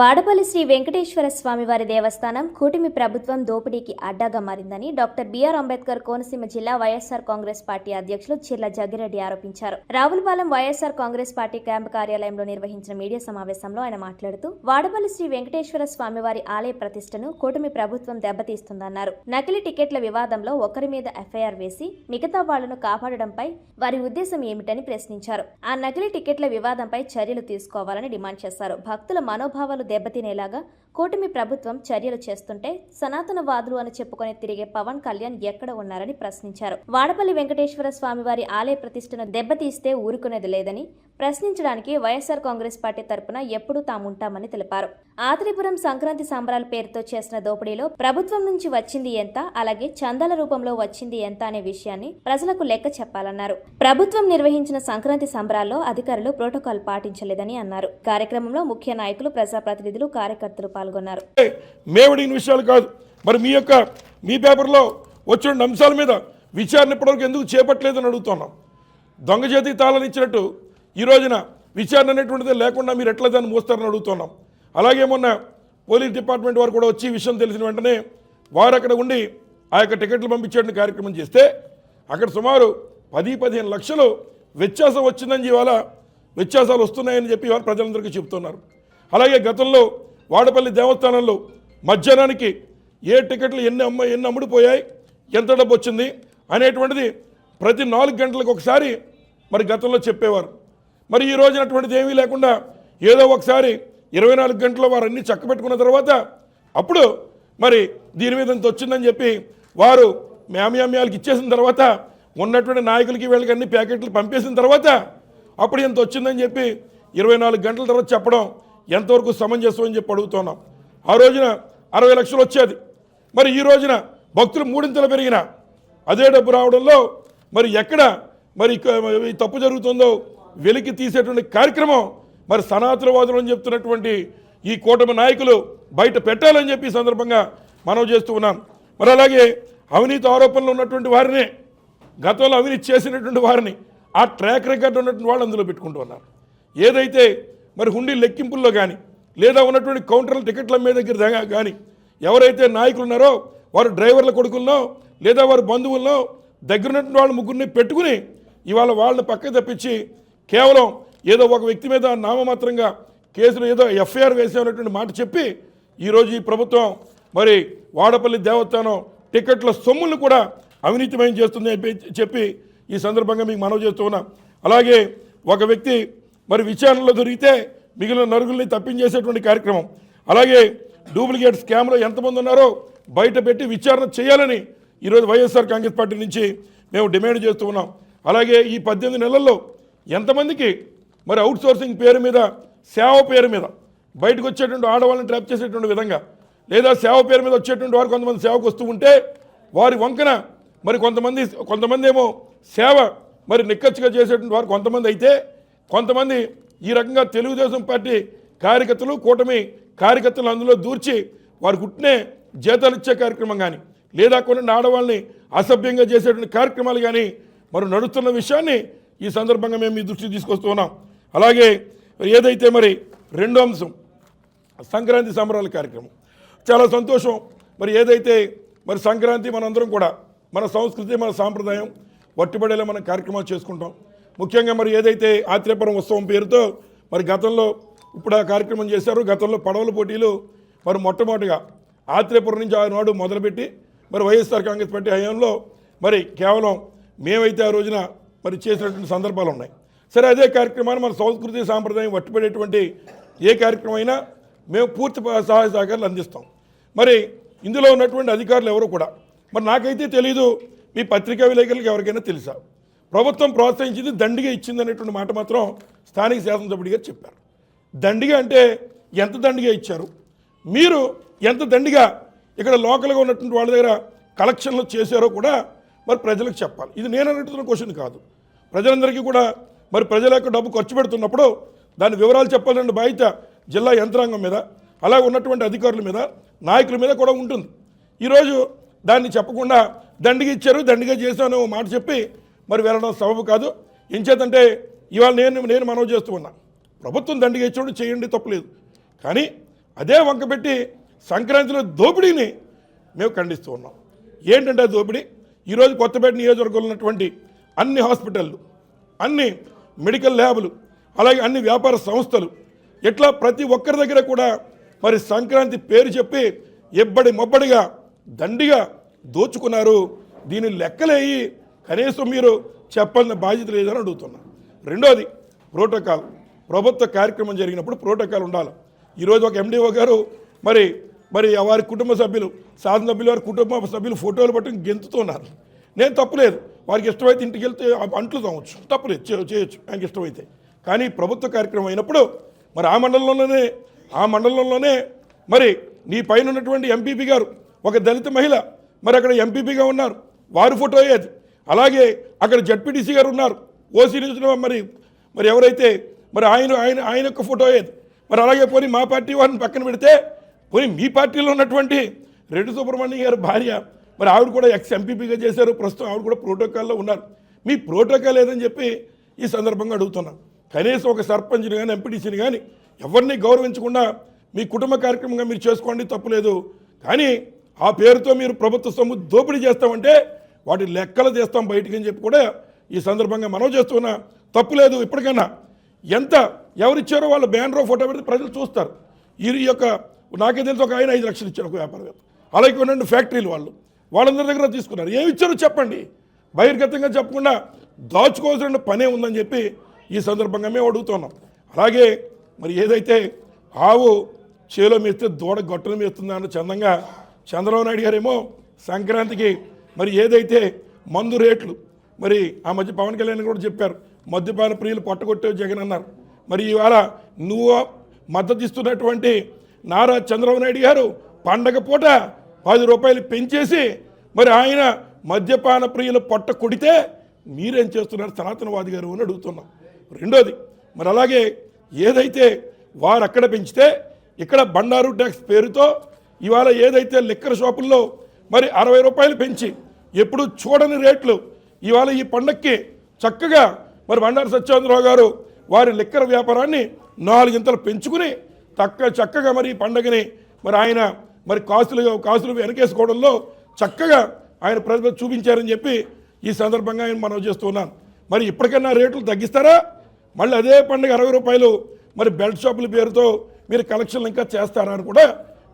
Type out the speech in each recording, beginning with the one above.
వాడపల్లి శ్రీ వెంకటేశ్వర స్వామి వారి దేవస్థానం కూటమి ప్రభుత్వం దోపిడీకి అడ్డాగా మారిందని డాక్టర్ బిఆర్ అంబేద్కర్ కోనసీమ జిల్లా వైఎస్ఆర్ కాంగ్రెస్ పార్టీ అధ్యక్షులు చిర్ల జగ్గిరెడ్డి ఆరోపించారు. Ravulapalem YSR Congress party camp కార్యాలయంలో నిర్వహించిన మీడియా సమావేశంలో ఆయన మాట్లాడుతూ వాడపల్లి శ్రీ వెంకటేశ్వర స్వామి వారి ఆలయ ప్రతిష్టను కూటమి ప్రభుత్వం దెబ్బతీస్తుందన్నారు. నకిలీ టికెట్ల వివాదంలో ఒకరి మీద ఎఫ్ఐఆర్ వేసి మిగతా వాళ్ళను కాపాడడంపై వారి ఉద్దేశం ఏమిటని ప్రశ్నించారు. ఆ నకిలీ టికెట్ల వివాదంపై చర్యలు తీసుకోవాలని డిమాండ్ చేశారు. భక్తుల మనోభావాలు దెబ్బతినేలాగా కూటమి ప్రభుత్వం చర్యలు చేస్తుంటే సనాతనవాదులు అని చెప్పుకొని తిరిగే పవన్ కళ్యాణ్ ఎక్కడ ఉన్నారని ప్రశ్నించారు. వాడపల్లి వెంకటేశ్వర స్వామి వారి ఆలయ ప్రతిష్టను దెబ్బతీస్తే ఊరుకునేది లేదని ప్రశ్నించడానికి వైఎస్ఆర్ కాంగ్రెస్ పార్టీ తరపున ఎప్పుడూ తాముంటామని తెలిపారు. ఆత్రిపురం సంక్రాంతి సంబరాల పేరుతో చేసిన దోపిడీలో ప్రభుత్వం నుంచి వచ్చింది ఎంత అలాగే చందాల రూపంలో వచ్చింది ఎంత అనే విషయాన్ని ప్రజలకు లెక్క చెప్పాలన్నారు. ప్రభుత్వం నిర్వహించిన సంక్రాంతి సంబరాల్లో అధికారులు ప్రోటోకాల్ పాటించలేదని అన్నారు. కార్యక్రమంలో ముఖ్య నాయకులు ప్రజాప్రతినిధులు కార్యకర్తలు పాల్గొన్నారు. మేము అడిగిన విషయాలు కాదు. మరి మీ యొక్క మీ పేపర్లో వచ్చిన అంశాల మీద విచారణ ఇప్పటివరకు ఎందుకు చేపట్టలేదని అడుగుతున్నాం. దొంగ చేతికి తాళనిచ్చినట్టు ఈ రోజున విచారణ అనేటువంటిది లేకుండా మీరు ఎట్లా దాన్ని మోస్తారని అడుగుతున్నాం. అలాగే మొన్న పోలీస్ డిపార్ట్మెంట్ వారు కూడా వచ్చి విషయం తెలిసిన వెంటనే వారు అక్కడ ఉండి ఆ యొక్క టికెట్లు పంపించేటువంటి కార్యక్రమం చేస్తే అక్కడ సుమారు పది పదిహేను లక్షలు వ్యత్యాసం వచ్చిందని ఇవాళ వ్యత్యాసాలు వస్తున్నాయని చెప్పి వారు ప్రజలందరికీ చెబుతున్నారు. అలాగే గతంలో వాడపల్లి దేవస్థానంలో మధ్యాహ్నానికి ఏ టికెట్లు ఎన్ని అమ్మ ఎన్ని అమ్ముడుపోయాయి ఎంత డబ్బు వచ్చింది అనేటువంటిది ప్రతి నాలుగు గంటలకు ఒకసారి మరి గతంలో చెప్పేవారు. మరి ఈ రోజున అటువంటిది ఏమీ లేకుండా ఏదో ఒకసారి ఇరవై నాలుగు గంటలు వారు అన్ని చక్కబెట్టుకున్న తర్వాత అప్పుడు మరి దీని మీద ఇంత వచ్చిందని చెప్పి వారు మ్యామ్యామ్యాలకి ఇచ్చేసిన తర్వాత ఉన్నటువంటి నాయకులకి వీళ్ళకి అన్ని ప్యాకెట్లు పంపేసిన తర్వాత అప్పుడు ఇంత వచ్చిందని చెప్పి ఇరవై నాలుగు గంటల తర్వాత చెప్పడం ఎంతవరకు సమంజసం అని చెప్పి అడుగుతున్నాం. ఆ రోజున అరవై లక్షలు వచ్చేది. మరి ఈ రోజున భక్తులు మూడింతలు పెరిగిన. అదే డబ్బు రావడంలో మరి ఎక్కడ మరి తప్పు జరుగుతుందో వెలికి తీసేటువంటి కార్యక్రమం మరి సనాతనవాదులు అని చెప్తున్నటువంటి ఈ కూటమి నాయకులు బయట పెట్టాలని చెప్పి సందర్భంగా మనం చేస్తూ ఉన్నాం. మరి అలాగే అవినీతి ఆరోపణలు ఉన్నటువంటి వారిని గతంలో అవినీతి చేసినటువంటి వారిని ఆ ట్రాక్ రికార్డు ఉన్నటువంటి వాళ్ళు అందులో పెట్టుకుంటూ ఉన్నారు. ఏదైతే మరి హుండీ లెక్కింపుల్లో కానీ లేదా ఉన్నటువంటి కౌంటర్ల టికెట్ల మీద దగ్గర దగ్గర కానీ ఎవరైతే నాయకులు ఉన్నారో వారు డ్రైవర్ల కొడుకుల్లో లేదా వారి బంధువుల్లో దగ్గర ఉన్నటువంటి ముగ్గురిని పెట్టుకుని ఇవాళ వాళ్ళని పక్క తప్పించి కేవలం ఏదో ఒక వ్యక్తి మీద నామమాత్రంగా కేసులు ఏదో ఎఫ్ఐఆర్ వేసామన్నటువంటి మాట చెప్పి ఈరోజు ఈ ప్రభుత్వం మరి వాడపల్లి దేవస్థానం టికెట్ల సొమ్ములను కూడా అవినీతిమయం చేస్తుంది చెప్పి- ఈ సందర్భంగా మీకు మనవి చేస్తూ ఉన్నా. అలాగే ఒక వ్యక్తి మరి విచారణలో దొరికితే మిగిలిన నరుగుల్ని తప్పించేసేటువంటి కార్యక్రమం. అలాగే డూప్లికేట్ స్కామ్లో ఎంతమంది ఉన్నారో బయట పెట్టి విచారణ చేయాలని ఈరోజు వైఎస్ఆర్ కాంగ్రెస్ పార్టీ నుంచి మేము డిమాండ్ చేస్తూ ఉన్నాం. అలాగే ఈ పద్దెనిమిది నెలల్లో ఎంతమందికి మరి అవుట్ సోర్సింగ్ పేరు మీద సేవ పేరు మీద బయటకు వచ్చేటువంటి ఆడవాళ్ళని ట్రాప్ చేసేటువంటి విధంగా లేదా సేవ పేరు మీద వచ్చేటువంటి వారు కొంతమంది సేవకు వస్తూ ఉంటే వారి వంకన మరి కొంతమంది కొంతమంది ఏమో సేవ మరి నిక్కచ్చిగా చేసేటువంటి వారు కొంతమంది అయితే కొంతమంది ఈ రకంగా తెలుగుదేశం పార్టీ కార్యకర్తలు కూటమి కార్యకర్తలు అందులో దూర్చి వారి కుట్టినే జీతాలు ఇచ్చే కార్యక్రమం కానీ లేదా కొన్ని ఆడవాళ్ళని అసభ్యంగా చేసేటువంటి కార్యక్రమాలు కానీ మరి నడుస్తున్న విషయాన్ని ఈ సందర్భంగా మేము మీ దృష్టికి తీసుకొస్తున్నాం అలాగే ఏదైతే మరి రెండో అంశం సంక్రాంతి సంబరాల కార్యక్రమం. చాలా సంతోషం. మరి ఏదైతే మరి సంక్రాంతి మనందరం కూడా మన సంస్కృతి మన సాంప్రదాయం వట్టిబడేలా మనం కార్యక్రమాలు చేసుకుంటాం. ముఖ్యంగా మరి ఏదైతే ఆత్రేయపురం ఉత్సవం పేరుతో మరి గతంలో ఇప్పుడు ఆ కార్యక్రమం చేశారు గతంలో పడవల పోటీలు మరి మొట్టమొదటిగా ఆత్రేయపురం నుంచి ఆనాడు మొదలుపెట్టి మరి వైఎస్ఆర్ కాంగ్రెస్ పార్టీ హయాంలో మరి కేవలం మేమైతే ఆ రోజున మరి చేసినటువంటి సందర్భాలు ఉన్నాయి. సరే అదే కార్యక్రమాన్ని మన సంస్కృతి సాంప్రదాయం వట్టిపడేటువంటి ఏ కార్యక్రమం అయినా మేము పూర్తి సహాయ సహకారాలు అందిస్తాం. మరి ఇందులో ఉన్నటువంటి అధికారులు ఎవరు కూడా మరి నాకైతే తెలీదు మీ పత్రికా విలేకరులకు ఎవరికైనా తెలుసా? ప్రభుత్వం ప్రోత్సహించింది దండిగా ఇచ్చింది అనేటువంటి మాట మాత్రం స్థానిక శాసనసభ్యుడిగా చెప్పారు. దండిగా అంటే ఎంత దండిగా ఇచ్చారు? మీరు ఎంత దండిగా ఇక్కడ లోకల్గా ఉన్నటువంటి వాళ్ళ దగ్గర కలెక్షన్లు చేశారో కూడా మరి ప్రజలకు చెప్పాలి. ఇది నేను అడుగుతున్న క్వశ్చన్ కాదు. ప్రజలందరికీ కూడా మరి ప్రజల యొక్క డబ్బు ఖర్చు పెడుతున్నప్పుడు దాని వివరాలు చెప్పాలంటే బాధ్యత జిల్లా యంత్రాంగం మీద అలా ఉన్నటువంటి అధికారుల మీద నాయకుల మీద కూడా ఉంటుంది. ఈరోజు దాన్ని చెప్పకుండా దండిగా ఇచ్చారు దండిగా చేశాను మాట చెప్పి మరి వెళ్ళడం సబబు కాదు. ఎంచేతంటే ఇవాళ నేను నేను మనవి చేస్తూ ఉన్నా. ప్రభుత్వం దండిగా ఇచ్చాడు చేయండి తప్పలేదు కానీ అదే వంక పెట్టి సంక్రాంతిలో దోపిడీని మేము ఖండిస్తూ ఉన్నాం. ఏంటంటే దోపిడీ? ఈరోజు కొత్తపేట నియోజకవర్గంలో ఉన్నటువంటి అన్ని హాస్పిటళ్ళు అన్ని మెడికల్ ల్యాబులు అలాగే అన్ని వ్యాపార సంస్థలు ఇట్లా ప్రతి ఒక్కరి దగ్గర కూడా మరి సంక్రాంతి పేరు చెప్పి ఎబ్బడి మొబ్బడిగా దండిగా దోచుకున్నారు. దీని లెక్కలేయి కనీసం మీరు చెప్పాల్సిన బాధ్యత లేదని అడుగుతున్నా. రెండోది ప్రోటోకాల్. ప్రభుత్వ కార్యక్రమం జరిగినప్పుడు ప్రోటోకాల్ ఉండాలి. ఈరోజు ఒక ఎండిఓ గారు మరి మరి వారి కుటుంబ సభ్యులు సాధన సభ్యులు వారి కుటుంబ సభ్యులు ఫోటోలు పట్టుకుని గెంతుతున్నారు. నేను తప్పులేదు. వారికి ఇష్టమైతే ఇంటికి వెళ్తే అంట్లు తవ్వచ్చు తప్పులేదు చేయొచ్చు. ఆయనకి ఇష్టమైతే. కానీ ప్రభుత్వ కార్యక్రమం అయినప్పుడు మరి ఆ మండలంలోనే ఆ మండలంలోనే మరి నీ పైన ఉన్నటువంటి ఎంపీపీ గారు ఒక దళిత మహిళ మరి అక్కడ ఎంపీపీగా ఉన్నారు. వారి ఫోటో అయ్యేది అలాగే అక్కడ జడ్పీటీసీ గారు ఉన్నారు. ఓసీ నుంచి మరి మరి ఎవరైతే మరి ఆయన ఆయన ఆయన యొక్క ఫోటో అయ్యేది మరి అలాగే పోనీ మా పార్టీ వారిని పక్కన పెడితే పోనీ మీ పార్టీలో ఉన్నటువంటి రెడ్డి సుబ్రహ్మణ్యం గారి భార్య మరి ఆవిడ కూడా ఎక్స్ ఎంపీపీగా చేశారు. ప్రస్తుతం ఆవిడ కూడా ప్రోటోకాల్లో ఉన్నారు. మీ ప్రోటోకాల్ ఏదని చెప్పి ఈ సందర్భంగా అడుగుతున్నాం. కనీసం ఒక సర్పంచ్ని కానీ ఎంపీటీసీని కానీ ఎవరిని గౌరవించకుండా మీ కుటుంబ కార్యక్రమంగా మీరు చేసుకోండి తప్పులేదు. కానీ ఆ పేరుతో మీరు ప్రభుత్వ సొమ్ము దోపిడీ చేస్తామంటే వాటి లెక్కలు చేస్తాం బయటికి అని చెప్పి కూడా ఈ సందర్భంగా మనం చేస్తున్నా. తప్పులేదు ఇప్పటికన్నా ఎంత ఎవరిచ్చారో వాళ్ళ బ్యానర్ ఫోటో పెడితే ప్రజలు చూస్తారు. ఈ యొక్క నాకే తెలిసి ఒక ఆయన ఐదు లక్షలు ఇచ్చారు ఒక వ్యాపారవేత్త. అలాగే కొన్ని ఫ్యాక్టరీలు వాళ్ళు. వాళ్ళందరి దగ్గర తీసుకున్నారు. ఏమి ఇచ్చారో చెప్పండి. బహిర్గతంగా చెప్పకుండా దాచుకోవాల్సిన పనే ఉందని చెప్పి ఈ సందర్భంగా మేము అడుగుతున్నాం. అలాగే మరి ఏదైతే ఆవు చేలో మేస్తే దూడ గొట్టలు మేస్తుందా అన్న చందంగా చంద్రబాబు నాయుడు గారేమో సంక్రాంతికి మరి ఏదైతే మందు రేట్లు మరి ఆ మధ్య పవన్ కళ్యాణ్ కూడా చెప్పారు మద్యపాన ప్రియులు పట్టగొట్టే జగన్ అన్నారు. మరి ఇవాళ నువ్వు మద్దతు ఇస్తున్నటువంటి నారా చంద్రబాబు నాయుడు గారు పండగ పూట పది రూపాయలు పెంచేసి మరి ఆయన మద్యపాన ప్రియులు పొట్ట కొడితే మీరేం చేస్తున్నారు? సనాతనవాది గారు అని అడుగుతున్నాం. రెండోది మరి అలాగే ఏదైతే వారు అక్కడ పెంచితే ఇక్కడ బండారు ట్యాక్స్ పేరుతో ఇవాళ ఏదైతే లిక్కర్ షాపుల్లో మరి అరవై రూపాయలు పెంచి ఎప్పుడు చూడని రేట్లు. ఇవాళ ఈ పండక్కి చక్కగా మరి బండారు సత్యేంద్రరావు గారు వారి లిక్కర వ్యాపారాన్ని నాలుగింతలు పెంచుకుని తక్క చక్కగా మరి ఈ పండగని మరి ఆయన మరి కాసులు కాసులు వెనకేసుకోవడంలో చక్కగా ఆయన ప్రతిభ చూపించారని చెప్పి ఈ సందర్భంగా ఆయన మనం చేస్తున్నాను మరి ఇప్పటికైనా రేట్లు తగ్గిస్తారా? మళ్ళీ అదే పండుగ అరవై రూపాయలు మరి బెల్ట్ షాపుల పేరుతో మీరు కలెక్షన్లు ఇంకా చేస్తారా అని కూడా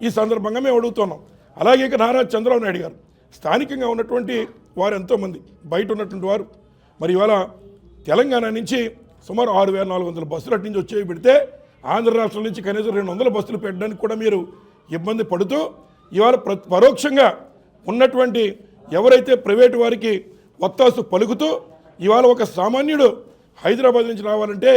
ఈ సందర్భంగా మేము అడుగుతున్నాం. అలాగే ఇక నారా చంద్రబాబు నాయుడు గారు. స్థానికంగా ఉన్నటువంటి వారు ఎంతోమంది బయట ఉన్నటువంటి వారు. మరి ఇవాళ తెలంగాణ నుంచి సుమారు ఆరు వేల నాలుగు వందల బస్సులు అటు నుంచి వచ్చేవి పెడితే ఆంధ్ర రాష్ట్రం నుంచి కనీసం రెండు వందల బస్సులు పెట్టడానికి కూడా మీరు ఇబ్బంది పడుతూ ఇవాళ ప్ర పరోక్షంగా ఉన్నటువంటి ఎవరైతే ప్రైవేటు వారికి ఒత్తాసు పలుకుతూ ఇవాళ ఒక సామాన్యుడు హైదరాబాద్ నుంచి రావాలంటే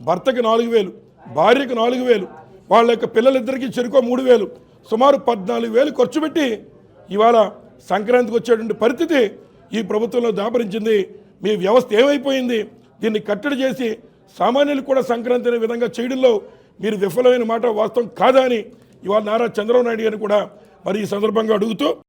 భర్తకి నాలుగు వేలు భార్యకు నాలుగు వేలు వాళ్ళ యొక్క పిల్లలిద్దరికీ చెరుకో మూడు వేలు సుమారు పద్నాలుగు వేలు ఖర్చు పెట్టి ఇవాళ సంక్రాంతికి వచ్చేటువంటి పరిస్థితి ఈ ప్రభుత్వంలో దాపరించింది. మీ వ్యవస్థ ఏమైపోయింది? దీన్ని కట్టడి చేసి సామాన్యులు కూడా సంక్రాంతి అనే విధంగా చేయడంలో మీరు విఫలమైన మాట వాస్తవం కాదా అని ఇవాళ నారా చంద్రబాబు నాయుడు గారిని కూడా మరి ఈ సందర్భంగా అడుగుతూ